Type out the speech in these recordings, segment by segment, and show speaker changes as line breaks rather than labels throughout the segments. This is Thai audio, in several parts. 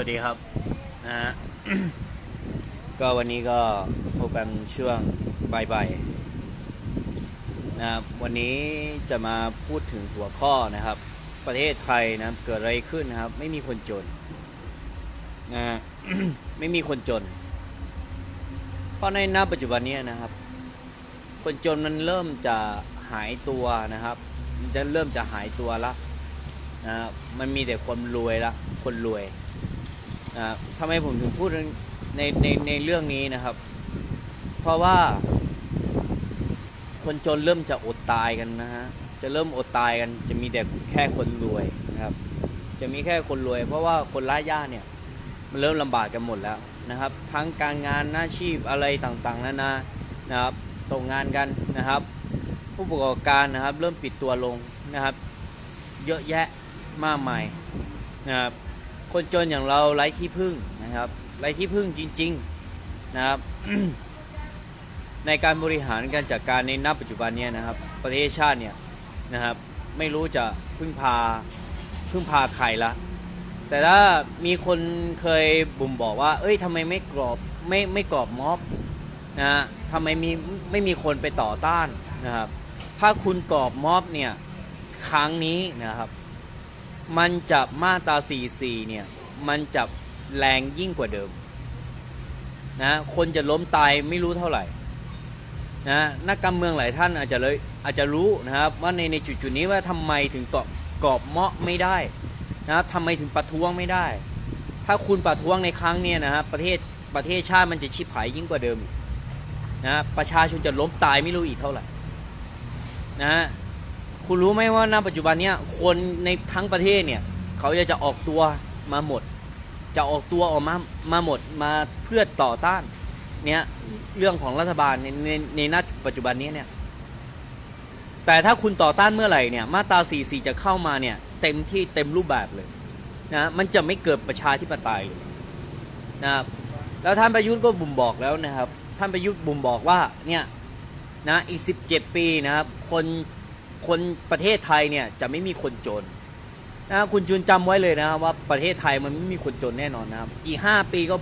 วัสดีครับนะฮะก็วันนี้ก็พบกันช่วงบ่ายๆนะครับวันนี้จะมาพูดถึงหัวข้อนะครับ ประเทศไทยนะเกิดอะไรขึ้นนะครับ ไม่มีคนจนนะฮะไม่มีคนจน เพราะในณปัจจุบันนี้นะครับ คนจนมันเริ่มจะหายตัวนะครับมันจะเริ่มจะหายตัวละนะมันมีแต่คนรวยละคนรวย นะทำไมผมถึงพูดในในในเรื่องนี้นะครับ เพราะว่าคนจนเริ่มจะอดตายกันนะฮะ จะเริ่มอดตายกัน จะมีแต่แค่คนรวยนะครับ จะมีแค่คนรวย เพราะว่าคนร้ายย่าเนี่ยมันเริ่มลำบากกันหมดแล้วนะครับ ทั้งการงานหน้าชีพอะไรต่างๆนานานะครับตกงานกันนะครับ ผู้ประกอบการนะครับ เริ่มปิดตัวลงนะครับ เยอะแยะมากมายนะครับ คนจนอย่างเราไร้ที่พึ่งนะครับไร้ที่พึ่งจริงๆนะครับ ในการบริหารการจัดการในณปัจจุบันเนี่ยนะครับ ประเทศชาติเนี่ยนะครับไม่รู้จะพึ่งพาพึ่งพาใครละแต่ถ้ามีคนเคยบุ่มบอกว่า เอ้ยทำไมไม่กรอบไม่ไม่กรอบม็อบนะฮะทำไมมีไม่มีคนไปต่อต้านนะครับ ถ้าคุณกรอบม็อบเนี่ยครั้งนี้นะครับ มันจะมาตรา44เนี่ย มันจะแรงยิ่งกว่าเดิมนะคนจะล้มตายไม่รู้เท่าไหร่นะนักการเมืองหลายท่านอาจจะเลยอาจจะรู้นะครับว่าในในจุดๆนี้ว่าทำไมถึงเกรอบกรอบเมาะไม่ได้นะครับทำไมถึงประท้วงไม่ได้ ถ้าคุณประท้วงในครั้งเนี้ยนะครับประเทศประเทศชาติมันจะชิบหายยิ่งกว่าเดิมนะประชาชนจะล้มตายไม่รู้อีกเท่าไหร่นะฮะ คุณรู้ไหมว่าณปัจจุบันเนี้ยคนในทั้งประเทศเนี่ย เขาจะจะออกตัวมาหมด จะออกตัวออกมามาหมดมาเพื่อต่อต้านเนี่ยเรื่องของรัฐบาลในในในณปัจจุบันนี้เนี่ย แต่ถ้าคุณต่อต้านเมื่อไหร่เนี่ย มาตรา 44 จะเข้ามาเนี่ยเต็มที่เต็มรูปแบบเลยนะมันจะไม่เกิดประชาธิปไตยเลยนะครับแล้วท่านประยุทธ์ก็บุ่มบอกแล้วนะครับ ท่านประยุทธ์บุ่มบอกว่าเนี่ยนะอีก 17 ปีนะครับ คน คนประเทศไทยเนี่ยจะไม่มีคนจนนะคุณจุนจำไว้เลยนะครับว่าประเทศไทยมันไม่มีคนจนแน่นอนนะครับอีกห้าปีก็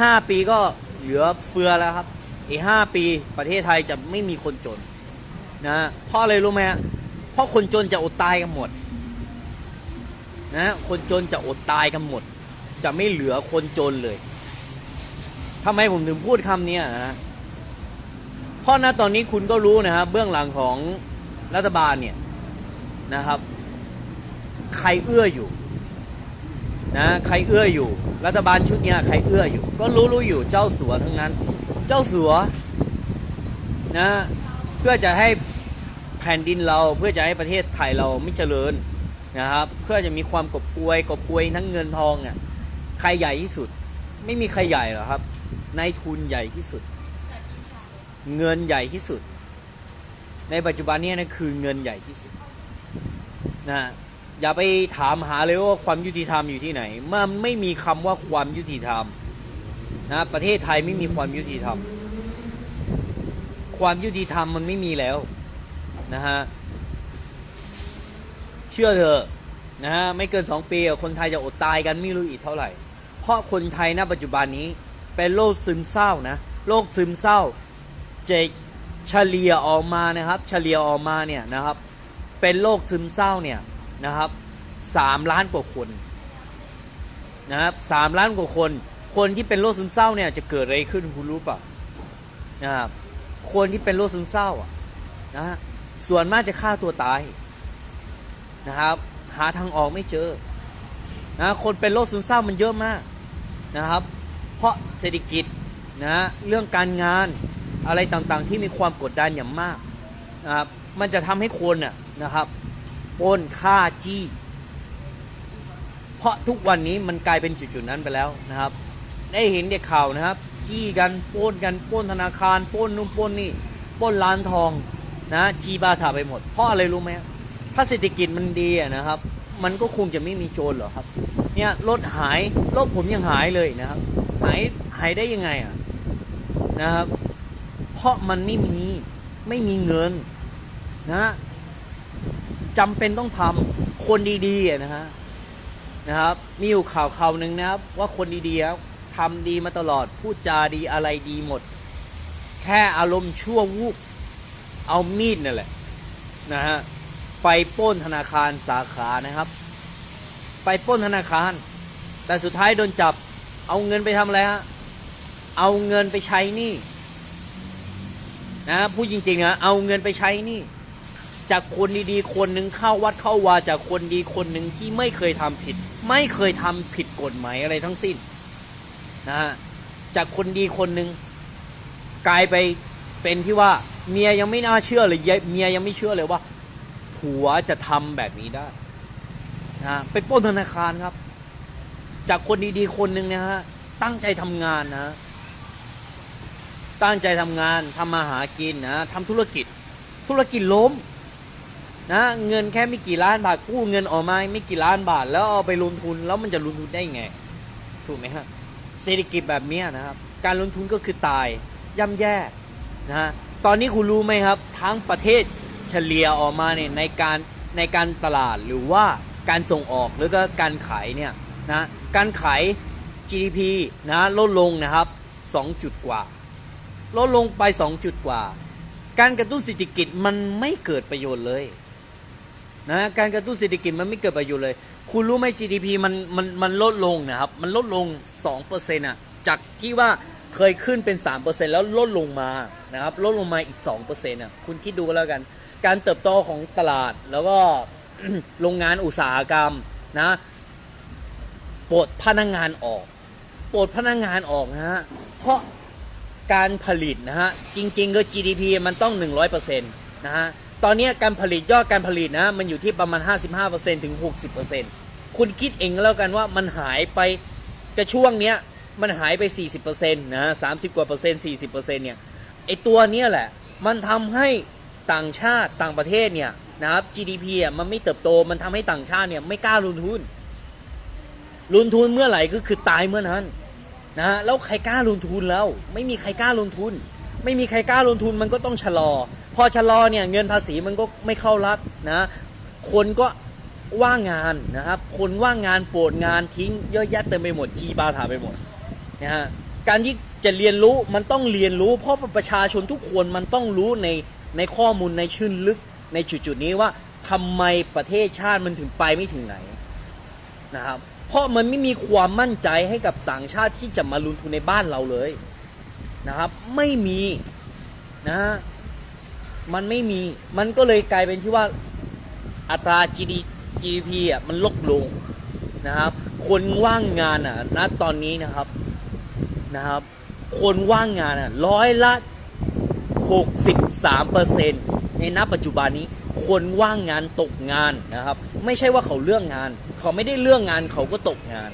ห้าปีก็เหลือเฟือแล้วครับอีกห้าปีประเทศไทยจะไม่มีคนจนนะเพราะอะไรรู้ไหมเพราะคนจนจะอดตายกันหมดนะคนจนจะอดตายกันหมด จะไม่เหลือคนจนเลยทำไมผมถึงพูดคำนี้นะเพราะนะตอนนี้คุณก็รู้นะครับเบื้องหลังของ รัฐบาลเนี่ยนะครับ ใครเอื้ออยู่นะใครเอื้ออยู่ รัฐบาลชุดเนี้ยใครเอื้ออยู่ ก็รู้รู้อยู่เจ้าสัวทั้งนั้น เจ้าสัวนะเพื่อจะให้แผ่นดินเราเพื่อจะให้ประเทศไทยเราไม่เจริญนะครับ เพื่อจะมีความกบกวยกบกวยทั้งเงินทองเนี่ยใครใหญ่ที่สุด ไม่มีใครใหญ่หรอกครับนายทุนใหญ่ที่สุด เงินใหญ่ที่สุด ในปัจจุบันนี้นะคือเงินใหญ่ที่สุดนะฮะอย่าไปถามหาเลยว่าความยุติธรรมอยู่ที่ไหนมันไม่มีคำว่าความยุติธรรมนะประเทศไทยไม่มีความยุติธรรม ความยุติธรรมมันไม่มีแล้วนะฮะเชื่อเถอะนะฮะไม่เกินสองปีคนไทยจะอดตายกันไม่รู้อีกเท่าไหร่ เพราะคนไทยณปัจจุบันนี้เป็นโรคซึมเศร้านะโรคซึมเศร้าเจ เฉลี่ยออกมานะครับ เฉลี่ยออกมาเนี่ยนะครับ เป็นโรคซึมเศร้าเนี่ยนะครับสามล้านกว่าคนนะครับสามล้านกว่าคน คนที่เป็นโรคซึมเศร้าเนี่ยจะเกิดอะไรขึ้นคุณรู้ป่ะนะครับคนที่เป็นโรคซึมเศร้าอะนะฮะส่วนมากจะฆ่าตัวตายนะครับ หาทางออกไม่เจอนะคนเป็นโรคซึมเศร้ามันเยอะมากนะครับ เพราะเศรษฐกิจนะเรื่องการงาน อะไรต่างๆ ที่มีความกดดันอย่างมากนะครับมันจะทำให้คนน่ะนะครับปล้นฆ่าจี้ เพราะทุกวันนี้มันกลายเป็นจุดๆนั้นไปแล้วนะครับ ได้เห็นเด็กข่าวนะครับ จี้กันปล้นกันปล้นธนาคารปล้นนู่นปล้นนี่ปล้นร้านทองนะจีบาถาไปหมด เพราะอะไรรู้ไหมถ้าเศรษฐกิจมันดีนะครับ มันก็คงจะไม่มีโจรหรอกครับ เนี่ยรถหายรถผมยังหายเลยนะครับ หายหายได้ยังไงอะนะครับ เพราะมันไม่มีไม่มีเงินนะจำเป็นต้องทำคนดีๆนะฮะนะครับ มีอยู่ข่าวข่าวหนึ่งนะครับ ว่าคนดีๆทำดีมาตลอดพูดจาดีอะไรดีหมด แค่อารมณ์ชั่ววูบเอามีดนั่นแหละนะฮะไปป้นธนาคารสาขานะครับ ไปป้นธนาคาร แต่สุดท้ายโดนจับ เอาเงินไปทำอะไรฮะเอาเงินไปใช้หนี่ นะพูดจริงๆนะเอาเงินไปใช้นี่ จากคนดีๆ คนหนึ่งเข้าวัดเข้าวาจากคนดีคนหนึ่งที่ไม่เคยทำผิด ไม่เคยทำผิดกฎหมายอะไรทั้งสิ้นนะฮะจากคนดีคนหนึ่งกลายไปเป็นที่ว่าเมียยังไม่น่าเชื่อเลยเมียยังไม่เชื่อเลยว่าผัวจะทำแบบนี้ได้นะฮะไปป้นธนาคารครับ จากคนดีๆคนหนึ่งนะฮะตั้งใจทำงานนะ ตั้งใจทำงานทำมาหากินนะทำธุรกิจ ธุรกิจล้มนะเงินแค่ไม่กี่ล้านบาทกู้เงินออกมาไม่กี่ล้านบาท แล้วเอาไปลงทุนแล้วมันจะลงทุนได้ไง ถูกไหมฮะเศรษฐกิจแบบนี้นะครับ การลงทุนก็คือตายย่ำแย่นะฮะตอนนี้คุณรู้ไหมครับ ทั้งประเทศเฉลี่ยออกมาเนี่ยในการในการตลาดหรือว่าการส่งออกหรือก็การขายเนี่ยนะการขาย GDP นะลดลงนะครับ 2 จุดกว่า ลดลงไป 2 จุดกว่า การกระตุ้นเศรษฐกิจมันไม่เกิดประโยชน์เลยนะการกระตุ้นเศรษฐกิจมันไม่เกิดประโยชน์เลย คุณรู้ไหม GDP มันมันมันลดลงนะครับ มันลดลง2%อะจากที่ว่าเคยขึ้นเป็น 3%แล้วลดลงมานะครับลดลงมาอีก2%อะคุณคิดดูก็แล้วกัน การเติบโตของตลาดแล้วก็โรงงานอุตสาหกรรมนะปลดพนักงงานออกปลดพนักงงานออกนะฮะเพราะ การผลิตนะฮะ จริง ๆ ก็ GDP มันต้อง 100%นะฮะ ตอนนี้การผลิตยอดการผลิตนะ มันอยู่ที่ประมาณ 55%ถึง 60%คุณคิดเองแล้วกันว่ามันหายไปกระช่วงเนี้ยมันหายไป 40%นะ30กว่าเปอร์เซ็นต์40%เนี่ยไอตัวเนี้ยแหละ มันทำให้ต่างชาติต่างประเทศเนี่ยนะครับ GDP อะมันไม่เติบโตมันทำให้ต่างชาติเนี่ยไม่กล้าลงทุนลงทุนเมื่อไหร่ก็คือตายเมื่อนั้น นะฮะแล้วใครกล้าลงทุนแล้ว ไม่มีใครกล้าลงทุน ไม่มีใครกล้าลงทุนมันก็ต้องชะลอ พอชะลอเนี่ยเงินภาษีมันก็ไม่เข้ารัฐนะคนก็ว่างงานนะครับ คนว่างงานโปรดงานทิ้งเยอะแยะเต็มไปหมดจีบาถาไปหมดนะฮะการที่จะเรียนรู้มันต้องเรียนรู้เพราะประชาชนทุกคนมันต้องรู้ในในข้อมูลในชื่นลึกในจุดๆนี้ว่าทำไมประเทศชาติมันถึงไปไม่ถึงไหนนะครับ เพราะมันไม่มีความมั่นใจให้กับต่างชาติที่จะมาลงทุนในบ้านเราเลยนะครับ ไม่มีนะมันไม่มีมันก็เลยกลายเป็นที่ว่าอัตรา GDP อะมันลดลงนะครับ คนว่างงานอะณตอนนี้นะครับนะครับ คนว่างงานอะร้อยละ 63เปอร์เซ็นในณปัจจุบันนี้คนว่างงานตกงานนะครับ ไม่ใช่ว่าเขาเลือกงาน เขาไม่ได้เลือกงานเขาก็ตกงาน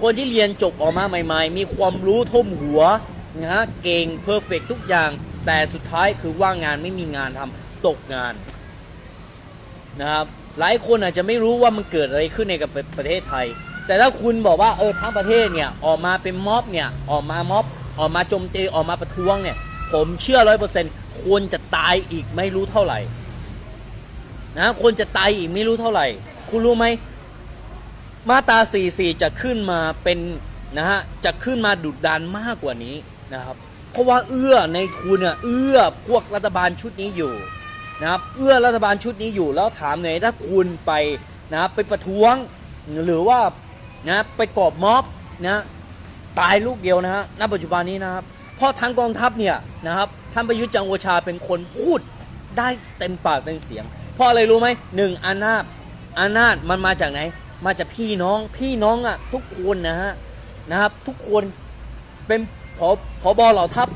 คนที่เรียนจบออกมาใหม่ ๆ มีความรู้ท่มหัวนะฮะเก่งเพอร์เฟกทุกอย่าง แต่สุดท้ายคือว่างงานไม่มีงานทำตกงานนะครับหลายคนอาจจะไม่รู้ว่ามันเกิดอะไรขึ้นในกับประเทศไทย แต่ถ้าคุณบอกว่าเออทั้งประเทศเนี่ยออกมาเป็นม็อบเนี่ยออกมาม็อบออกมาโจมตีออกมาประท้วงเนี่ยผมเชื่อร้อยเปอร์เซ็นต์คนจะตายอีกไม่รู้เท่าไหร่นะคนจะตายอีกไม่รู้เท่าไหร่ คุณรู้ไหม มาตรา44 จะขึ้นมาเป็นนะฮะจะขึ้นมาดุดดันมากกว่านี้นะครับ เพราะว่าเอื้อในทุนเนี่ยเอื้อพวกรัฐบาลชุดนี้อยู่นะครับเอื้อรัฐบาลชุดนี้อยู่แล้วถามหน่อยถ้าคุณไปนะครับไปประท้วงหรือว่านะไปกอบม็อบนะตายลูกเดียวนะฮะณปัจจุบันนี้นะครับเพราะทางกองทัพเนี่ยนะครับท่านประยุทธ์จันทร์โอชาเป็นคนพูดได้เต็มปากเต็มเสียง เพราะอะไรรู้ไหมหนึ่งอำนาจอำนาจมันมาจากไหน มาจากพี่น้องพี่น้องอะทุกคนนะฮะนะครับทุกคนเป็นพอพอบอเหล่าทัพ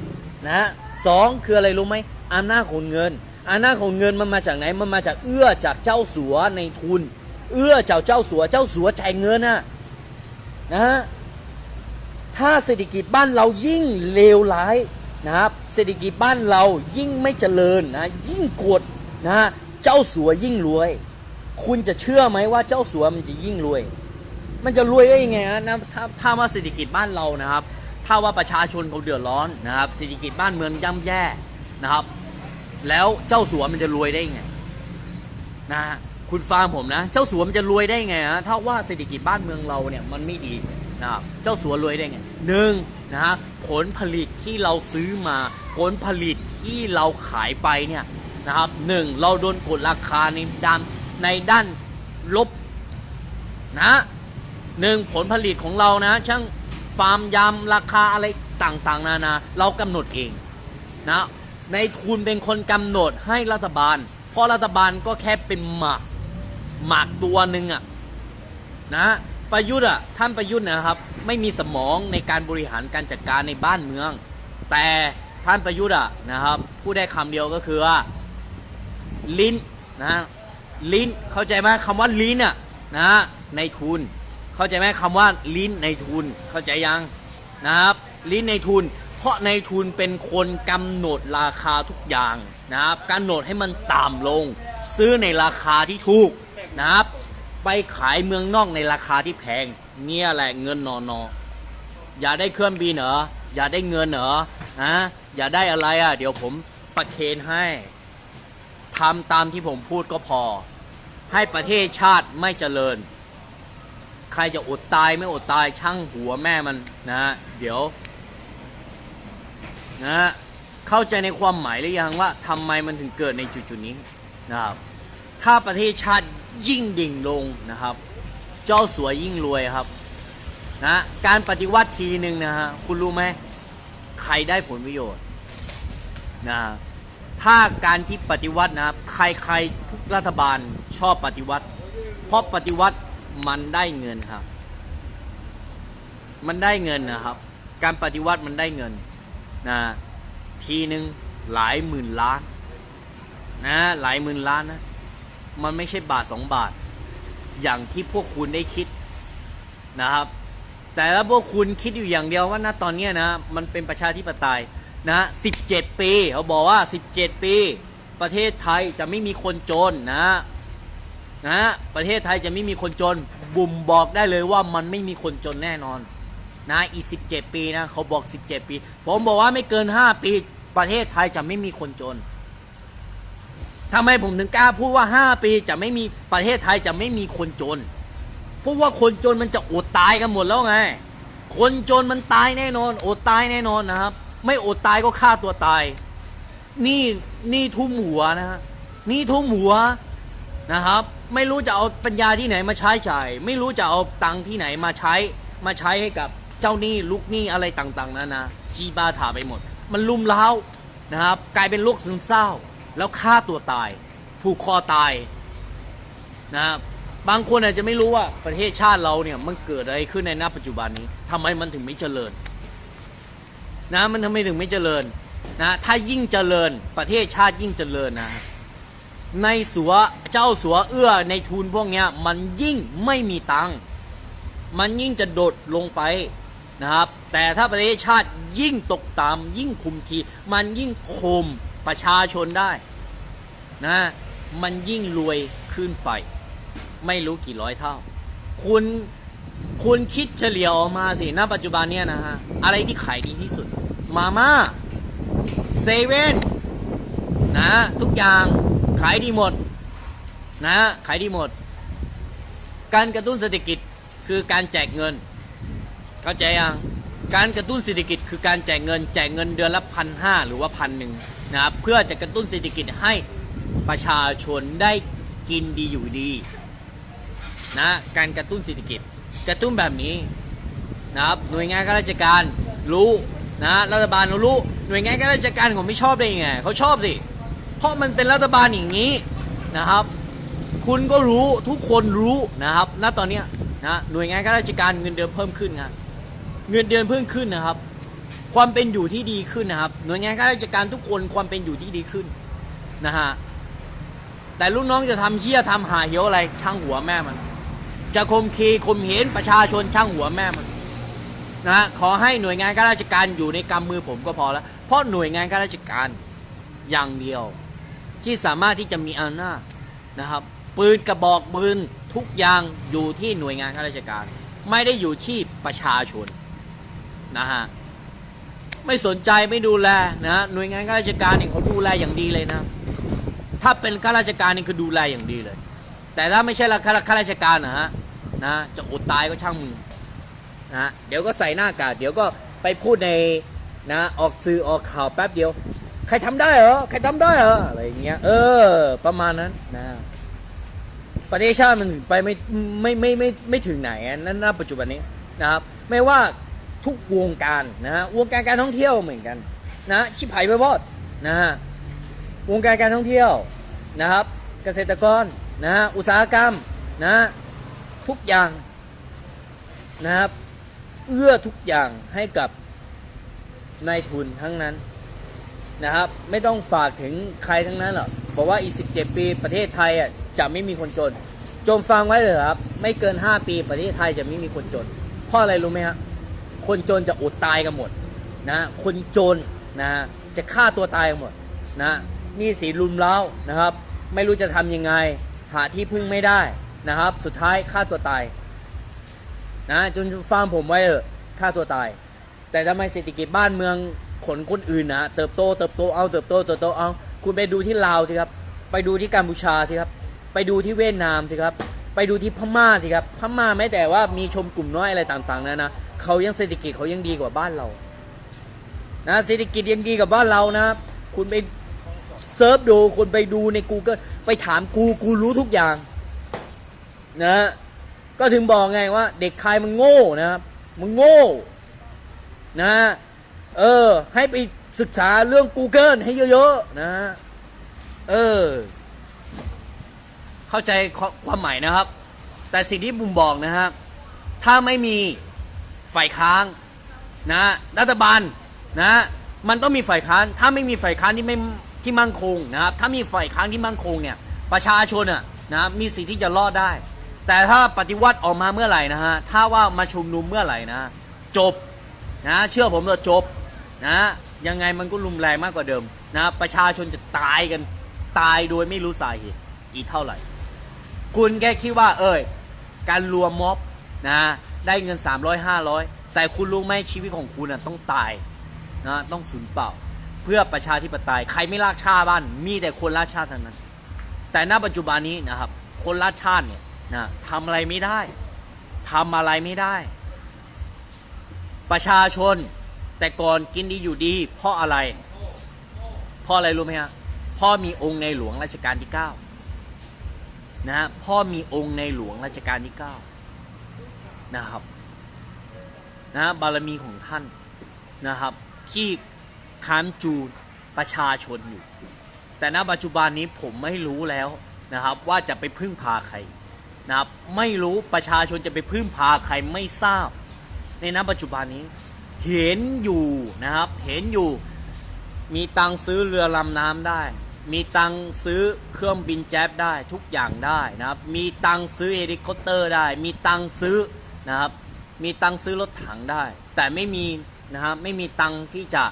นะฮะสองคืออะไรรู้ไหมอำนาจของเงินอำนาจของเงินมันมาจากไหนมันมาจากเอื้อจากเจ้าสัวในทุน เอื้อจากเจ้าสัวเจ้าสัวจ่ายเงินน่ะนะฮะถ้าเศรษฐกิจบ้านเรายิ่งเลวร้ายนะครับเศรษฐกิจบ้านเรายิ่งไม่เจริญนะยิ่งกดนะฮะเจ้าสัวยิ่งรวย คุณจะเชื่อไหมว่าเจ้าสัวมันจะยิ่งรวย มันจะรวยได้ยังไงนะถ้าถ้าว่าเศรษฐกิจบ้านเรานะครับ ถ้าว่าประชาชนเขาเดือดร้อนนะครับ เศรษฐกิจบ้านเมืองย่ำแย่นะครับ แล้วเจ้าสัวมันจะรวยได้ยังไงนะคุณฟังผมนะ เจ้าสัวมันจะรวยได้ไงฮะถ้าว่าเศรษฐกิจบ้านเมืองเราเนี่ยมันไม่ดีนะครับเจ้าสัวรวยได้ไงหนึ่งนะฮะผลผลิตที่เราซื้อมาผลผลิตที่เราขายไปเนี่ยนะครับหนึ่งเราโดนกดราคาในด้าน ในด้านลบนะหนึ่งผลผลิตของเรานะ ช่างฟาร์มยำราคาอะไรต่างๆ นานา เรากำหนดเองนะในทุนเป็นคนกำหนดให้รัฐบาล เพราะรัฐบาลก็แค่เป็นหมากหมากตัวหนึ่งอะนะประยุทธ์อะท่านประยุทธ์นะครับ ไม่มีสมองในการบริหารการจัดการในบ้านเมือง แต่ท่านประยุทธ์อะนะครับพูดได้คำเดียวก็คือว่าลิ้นนะ ลิ้นเข้าใจไหมคำว่าลิ้นอะนะในทุน เข้าใจไหมคำว่าลิ้นในทุนเข้าใจยังนะครับลิ้นในทุน เพราะในทุนเป็นคนกำหนดราคาทุกอย่างนะครับกำหนดให้มันต่ำลง ซื้อในราคาที่ถูกนะครับไปขายเมืองนอกในราคาที่แพงเนี่ยแหละเงินนอนออย่าได้เครื่องบินเหรออย่าได้เงินเหรอฮะอย่าได้อะไรอะเดี๋ยวผมประเคนให้ ทำตามที่ผมพูดก็พอ ให้ประเทศชาติไม่เจริญ ใครจะอดตายไม่อดตายช่างหัวแม่มันนะฮะเดี๋ยวนะฮะเข้าใจในความหมายหรือยังว่าทำไมมันถึงเกิดในจุดๆนี้นะครับ ถ้าประเทศชาติยิ่งดิ่งลงนะครับ เจ้าสัวยิ่งรวยครับนะการปฏิวัติทีหนึ่งนะฮะคุณรู้ไหมใครได้ผลประโยชน์นะ ถ้าการที่ปฏิวัตินะครับ ใครๆทุกรัฐบาลชอบปฏิวัติ เพราะปฏิวัติมันได้เงินครับ มันได้เงินนะครับ การปฏิวัติมันได้เงินนะทีหนึ่งหลายหมื่นล้านนะหลายหมื่นล้านนะ มันไม่ใช่บาทสองบาท อย่างที่พวกคุณได้คิดนะครับ แต่ถ้าพวกคุณคิดอยู่อย่างเดียวว่าณตอนนี้นะ มันเป็นประชาธิปไตย นะ17 ปี เขาบอกว่า 17 ปี ประเทศไทยจะไม่มีคนจนนะนะประเทศไทยจะไม่มีคนจน บุ่มบอกได้เลยว่ามันไม่มีคนจนแน่นอนนะอีก17ปีนะเขาบอก 17 ปี ผมบอกว่าไม่เกิน 5 ปี ประเทศไทยจะไม่มีคนจนทำไมผมถึงกล้าพูดว่า 5 ปีจะไม่มีประเทศไทยจะไม่มีคนจน เพราะว่าคนจนมันจะอดตายกันหมดแล้วไง คนจนมันตายแน่นอน อดตายแน่นอนนะครับ ไม่อดตายก็ฆ่าตัวตาย นี่นี่ทุ่มหัวนะฮะนี่ทุ่มหัวนะครับ ไม่รู้จะเอาปัญญาที่ไหนมาใช้จ่าย ไม่รู้จะเอาตังค์ที่ไหนมาใช้มาใช้ให้กับเจ้าหนี้ลูกหนี้อะไรต่างๆนานาจีบาถาไปหมด มันลุมเล้านะครับ กลายเป็นโรคซึมเศร้า แล้วฆ่าตัวตาย ผูกคอตายนะครับบางคนอาจจะไม่รู้ว่าประเทศชาติเราเนี่ยมันเกิดอะไรขึ้นในณปัจจุบันนี้ทำไมมันถึงไม่เจริญ นะมันทำไมถึงไม่เจริญนะถ้ายิ่งเจริญประเทศชาติยิ่งเจริญนะในสัวเจ้าสัวเอื้อในทุนพวกเนี้ยมันยิ่งไม่มีตังค์มันยิ่งจะโดดลงไปนะครับ แต่ถ้าประเทศชาติยิ่งตกต่ำยิ่งคุมขีมันยิ่งข่มประชาชนได้นะมันยิ่งรวยขึ้นไป ไม่รู้กี่ร้อยเท่า คุณ คุณคิดเฉลี่ยออกมาสิณปัจจุบันเนี่ยนะฮะ อะไรที่ขายดีที่สุด มาม่าเซเว่นนะ ทุกอย่างขายดีหมด นะ ขายดีหมด การกระตุ้นเศรษฐกิจคือการแจกเงิน เข้าใจยังการกระตุ้นเศรษฐกิจคือการแจกเงิน แจกเงินเดือนละพันห้าหรือว่าพันหนึ่งนะครับเพื่อจะกระตุ้นเศรษฐกิจให้ประชาชนได้กินดีอยู่ดีนะการกระตุ้นเศรษฐกิจ กระตุ้นแบบนี้นะครับหน่วยงานข้าราชการรู้นะรัฐบาลรู้หน่วยงานข้าราชการผมไม่ชอบได้ยังไงเขาชอบสิเพราะมันเป็นรัฐบาลอย่างนี้นะครับ คุณก็รู้ทุกคนรู้นะครับณตอนเนี้นะหน่วยงานข้าราชการเงินเดือนเพิ่มขึ้นครับเงินเดือนเพิ่มขึ้นนะครับ ความเป็นอยู่ที่ดีขึ้นนะครับ หน่วยงานข้าราชการทุกคนความเป็นอยู่ที่ดีขึ้นนะฮะแต่ลูกน้องจะทำเชี่ยทำหาเหี้ยวอะไรช่างหัวแม่มัน จะคมคีข่มเหงประชาชนช่างหัวแม่มันนะขอให้หน่วยงานข้าราชการอยู่ในกำมือผมก็พอแล้ว เพราะหน่วยงานข้าราชการอย่างเดียว ที่สามารถที่จะมีอำนาจนะครับ ปืนกระบอกปืนทุกอย่างอยู่ที่หน่วยงานข้าราชการ ไม่ได้อยู่ที่ประชาชนนะฮะไม่สนใจไม่ดูแลนะหน่วยงานข้าราชการเนี่ยเขาดูแลอย่างดีเลยนะ ถ้าเป็นข้าราชการนี่คือดูแลอย่างดีเลย แต่ถ้าไม่ใช่ราข้าข้าราชการนะฮะ นะจะอดตายก็ช่างมึงนะเดี๋ยวก็ใส่หน้ากากเดี๋ยวก็ไปพูดในนะออกสื่อออกข่าวแป๊บเดียว ใครทำได้เหรอใครทำได้เหรออะไรเงี้ยเออ ประมาณนั้นนะประเทศชาติมันไปไม่ไม่ไม่ไม่ไม่ถึงไหนนั่นณปัจจุบันนี้นะครับ ไม่ว่าทุกวงการนะฮะวงการการท่องเที่ยวเหมือนกันนะชิบหายไปวอดนะฮะวงการการท่องเที่ยวนะครับ เกษตรกรนะฮะอุตสาหกรรมนะ ทุกอย่างนะครับ เอื้อทุกอย่างให้กับนายทุนทั้งนั้นนะครับ ไม่ต้องฝากถึงใครทั้งนั้นหรอกบอกว่าอีก 17 ปีประเทศไทยอะจะไม่มีคนจนจงฟังไว้เลยครับ ไม่เกิน 5 ปีประเทศไทยจะไม่มีคนจน เพราะอะไรรู้ไหมฮะคนจนจะอดตายกันหมดนะคนจนนะจะฆ่าตัวตายกันหมดนะนี่สีลุมเล้านะครับ ไม่รู้จะทำยังไง หาที่พึ่งไม่ได้ นะครับ สุดท้ายฆ่าตัวตายนะจนฟังผมไว้เถอะฆ่าตัวตาย แต่ทำไมเศรษฐกิจบ้านเมืองขนคนอื่นนะเติบโตเติบโตเอาเติบโตเติบโตเอาคุณไปดูที่ลาวสิครับ ไปดูที่กัมพูชาสิครับ ไปดูที่เวียดนามสิครับ ไปดูที่พม่าสิครับพม่าแม้แต่ว่ามีชมกลุ่มน้อยอะไรต่างๆนะนะเขายังเศรษฐกิจเขายังดีกว่าบ้านเรานะเศรษฐกิจยังดีกว่าบ้านเรานะครับ คุณไปเซิร์ชดูคุณไปดูใน Google ไปถามกูกูรู้ทุกอย่าง นะ ก็ถึงบอกไงว่า เด็กไทยมันโง่นะครับมันโง่ นะ เออ ให้ไปศึกษาเรื่อง Google ให้เยอะๆ นะ เออ เข้าใจความหมายนะครับ แต่สิ่งที่บุมบอกนะฮะถ้าไม่มีฝ่ายค้านนะรัฐบาลนะ มันต้องมีฝ่ายค้าน ถ้าไม่มีฝ่ายค้านที่ไม่ที่มั่งคงนะครับ ถ้ามีฝ่ายค้านที่มั่งคงเนี่ย ประชาชนอะนะมีสิทธิ์ที่จะรอดได้ แต่ถ้าปฏิวัติออกมาเมื่อไหร่นะฮะ ถ้าว่ามาชุมนุมเมื่อไหร่นะ จบนะ เชื่อผมเลยจบนะ ยังไงมันก็รุนแรงมากกว่าเดิมนะ ประชาชนจะตายกัน ตายโดยไม่รู้สาเหตุอีกเท่าไหร่ คุณแค่คิดว่า เอ้ย การรวมม็อบนะ ได้เงิน 300 500 แต่คุณรู้ไหมชีวิตของคุณนะต้องตายนะ ต้องสูญเปล่า เพื่อประชาธิปไตย ใครไม่รักชาติบ้าน มีแต่คนรักชาติเท่านั้น แต่ณปัจจุบันนี้นะครับ คนรักชาติเนี่ย นะทำอะไรไม่ได้ทำอะไรไม่ได้ ประชาชนแต่ก่อนกินดีอยู่ดี เพราะอะไร เพราะอะไรรู้ไหมฮะพ่อมีองค์ในหลวงรัชกาลที่9นะฮะพ่อมีองค์ในหลวงรัชกาลที่9นะครับนะบารมีของท่านนะครับ ที่ค้ำจูนประชาชนอยู่ แต่ณปัจจุบันนี้ผมไม่รู้แล้วนะครับ ว่าจะไปพึ่งพาใคร นะครับไม่รู้ประชาชนจะไปพึ่งพาใครไม่ทราบ ในณปัจจุบันนี้ เห็นอยู่นะครับเห็นอยู่มีตังซื้อเรือลำน้ำได้ มีตังซื้อเครื่องบินแจ๊บได้ทุกอย่างได้นะครับ มีตังซื้อเฮลิคอปเตอร์ได้ มีตังซื้อนะครับ มีตังซื้อรถถังได้ แต่ไม่มีนะครับไม่มีตังที่จะ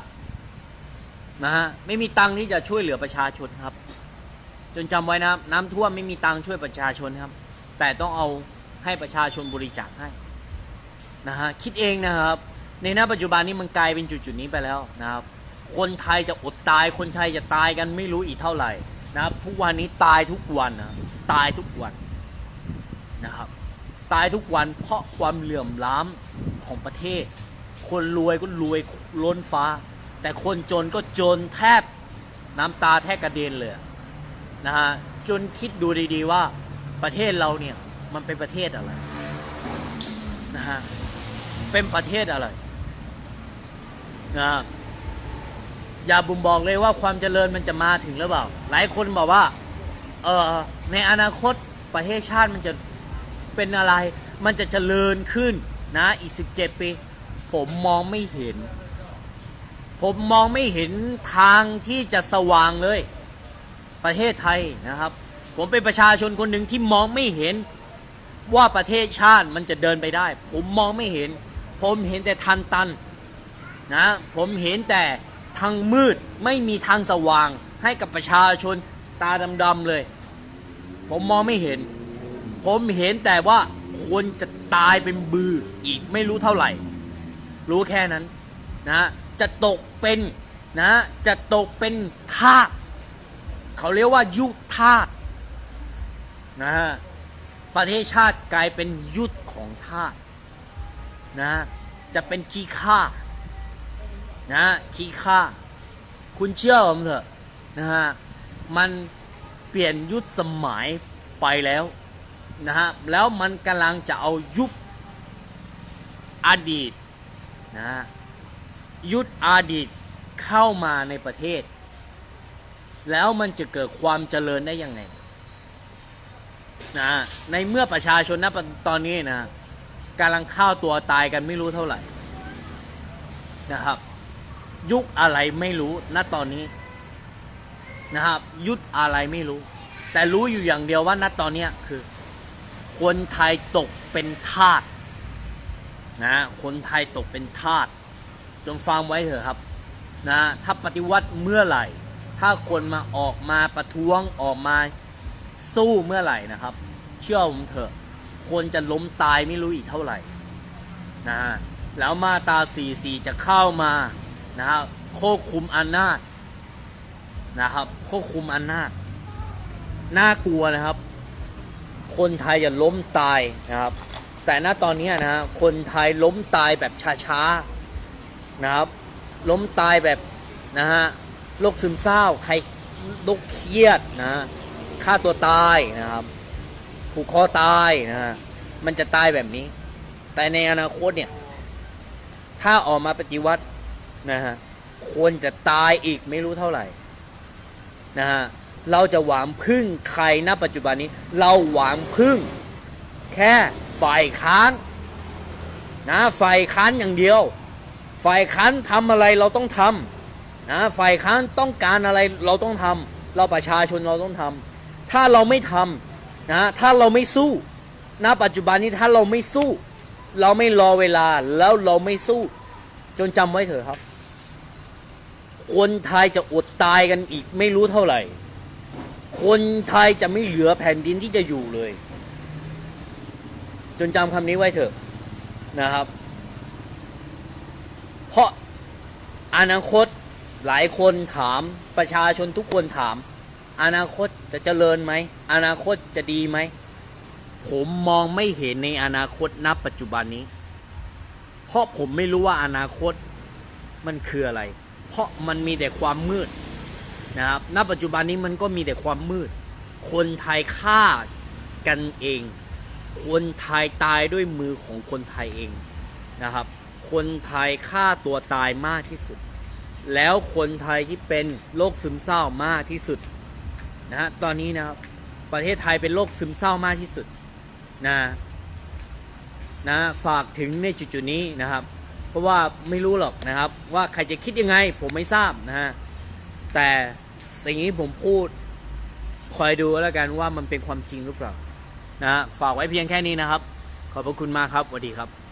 นะฮะไม่มีตังที่จะช่วยเหลือประชาชนครับ จนจำไว้นะครับ น้ำท่วมไม่มีตังช่วยประชาชนครับ แต่ต้องเอาให้ประชาชนบริจาคให้นะฮะคิดเองนะครับ ในณปัจจุบันนี้มันกลายเป็นจุดๆนี้ไปแล้วนะครับ คนไทยจะอดตายคนไทยจะตายกันไม่รู้อีกเท่าไหร่นะครับทุกวันนี้ตายทุกวันนะตายทุกวันนะครับ ตายทุกวันเพราะความเหลื่อมล้ำของประเทศ คนรวยก็รวยล้นฟ้า แต่คนจนก็จนแทบน้ำตาแทบกระเด็นเลยนะฮะจนคิดดูดีๆว่า ประเทศเราเนี่ยมันเป็นประเทศอะไรนะฮะเป็นประเทศอะไรนะอย่าบุมบอกเลยว่าความเจริญมันจะมาถึงหรือเปล่า หลายคนบอกว่าเออในอนาคตประเทศชาติมันจะเป็นอะไร มันจะเจริญขึ้นนะอีก 17 ปี ผมมองไม่เห็น ผมมองไม่เห็นทางที่จะสว่างเลย ประเทศไทยนะครับ ผมเป็นประชาชนคนหนึ่งที่มองไม่เห็นว่าประเทศชาติมันจะเดินไปได้ ผมมองไม่เห็น ผมเห็นแต่ทางตันนะผมเห็นแต่ทางมืดไม่มีทางสว่างให้กับประชาชนตาดำๆเลย ผมมองไม่เห็น ผมเห็นแต่ว่าคนจะตายเป็นบืออีกไม่รู้เท่าไหร่ รู้แค่นั้นนะจะตกเป็นนะจะตกเป็นทาสเขาเรียกว่ายุคทาส นะฮะประเทศชาติกลายเป็นยุทธของทาสนะจะเป็นขี้ข้านะขี้ข้าคุณเชื่อผมเถอะนะฮะมันเปลี่ยนยุทธสมัยไปแล้วนะฮะแล้วมันกำลังจะเอายุคอดีตนะฮะยุทธอดีตเข้ามาในประเทศ แล้วมันจะเกิดความเจริญได้ยังไง นะในเมื่อประชาชนณตอนนี้นะกำลังฆ่าตัวตายกันไม่รู้เท่าไหร่นะครับ ยุคอะไรไม่รู้ณตอนนี้นะครับ ยุคอะไรไม่รู้ แต่รู้อยู่อย่างเดียวว่าณตอนนี้คือ คนไทยตกเป็นทาสนะคนไทยตกเป็นทาสจงฟังไว้เถอะครับนะถ้าปฏิวัติเมื่อไหร่ ถ้าคนมาออกมาประท้วงออกมา สู้เมื่อไหร่นะครับ เชื่อผมเถอะ คนจะล้มตายไม่รู้อีกเท่าไหร่นะฮะแล้วมาตรา44 จะเข้ามานะครับควบคุมอำนาจนะครับควบคุมอำนาจน่ากลัวนะครับ คนไทยจะล้มตายนะครับ แต่ณตอนนี้นะฮะคนไทยล้มตายแบบช้าๆนะครับ ล้มตายแบบนะฮะโรคซึมเศร้าใครโรคเครียดนะ ฆ่าตัวตายนะครับผูกคอตายนะฮะมันจะตายแบบนี้ แต่ในอนาคตเนี่ย ถ้าออกมาปฏิวัตินะฮะคนจะตายอีกไม่รู้เท่าไหร่นะฮะเราจะหวังพึ่งใครณปัจจุบันนี้ เราหวังพึ่ง แค่ฝ่ายค้านนะฝ่ายค้านอย่างเดียว ฝ่ายค้านทำอะไรเราต้องทำนะฝ่ายค้านต้องการอะไรเราต้องทำเราประชาชนเราต้องทำ ถ้าเราไม่ทำนะถ้าเราไม่สู้ณปัจจุบันนี้ถ้าเราไม่สู้ เราไม่รอเวลาแล้วเราไม่สู้ จนจำไว้เถอะครับ คนไทยจะอดตายกันอีกไม่รู้เท่าไหร่ คนไทยจะไม่เหลือแผ่นดินที่จะอยู่เลย จนจำคำนี้ไว้เถอะนะครับ เพราะอนาคตหลายคนถามประชาชนทุกคนถาม อนาคตจะเจริญไหม อนาคตจะดีไหม ผมมองไม่เห็นในอนาคตนับปัจจุบันนี้ เพราะผมไม่รู้ว่าอนาคตมันคืออะไร เพราะมันมีแต่ความมืดนะครับ ณ ปัจจุบันนี้มันก็มีแต่ความมืด คนไทยฆ่ากันเอง คนไทยตายด้วยมือของคนไทยเองนะครับ คนไทยฆ่าตัวตายมากที่สุด แล้วคนไทยที่เป็นโรคซึมเศร้ามากที่สุด นะฮะตอนนี้นะครับประเทศไทยเป็นโรคซึมเศร้ามากที่สุดนะนะฝากถึงในจุดๆนี้นะครับ เพราะว่าไม่รู้หรอกนะครับ ว่าใครจะคิดยังไง ผมไม่ทราบนะฮะแต่สิ่งที่ผมพูดคอยดูแล้วกันว่ามันเป็นความจริงหรือเปล่านะฮะฝากไว้เพียงแค่นี้นะครับ ขอบพระคุณมากครับสวัสดีครับ